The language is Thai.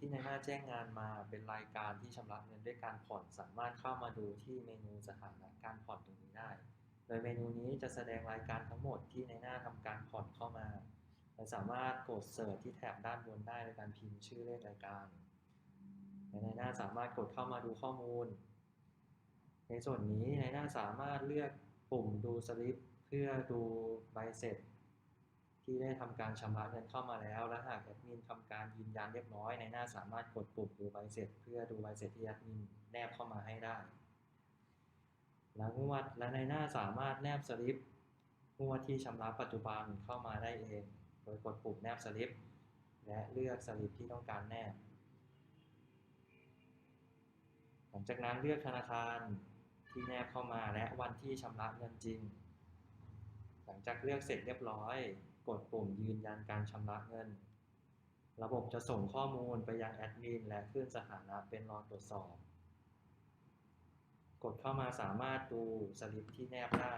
ที่ในหน้าแจ้งงานมาเป็นรายการที่ชำระเงินด้วยการผ่อนสามารถเข้ามาดูที่เมนูสถานะการผ่อนตรงนี้ได้ โดยเมนูนี้จะแสดงรายการทั้งหมดที่ในหน้าทำการผ่อนเข้ามาเราสามารถกดเสิร์ชที่แถบด้านบนได้ในการพิมพ์ชื่อเลขรายการในหน้าสามารถกดเข้ามาดูข้อมูล ในส่วนนี้ในหน้าสามารถเลือกปุ่มดูสลิปเพื่อดูใบเสร็จ ที่ได้ทำการชำระเงินเข้ามาแล้ว และหากแอดมินทำการยืนยันเรียบร้อยในหน้าสามารถกดปุ่มดูใบเสร็จ เพื่อดูใบเสร็จที่แอดมินแนบเข้ามาให้ได้และงวดและในหน้าสามารถแนบสลิปงวดที่ชำระปัจจุบันเข้ามาได้เอง โดยกดปุ่มแนบสลิป และเลือกสลิปที่ต้องการแนบ หลังจากนั้นเลือกธนาคารที่แนบเข้ามาและวันที่ชำระเงินจริง หลังจากเลือกเสร็จเรียบร้อย กดปุ่มยืนยันการชำระเงิน ระบบจะส่งข้อมูลไปยังแอดมินและขึ้นสถานะเป็นรอตรวจสอบ กดเข้ามาสามารถดูสลิปที่แนบได้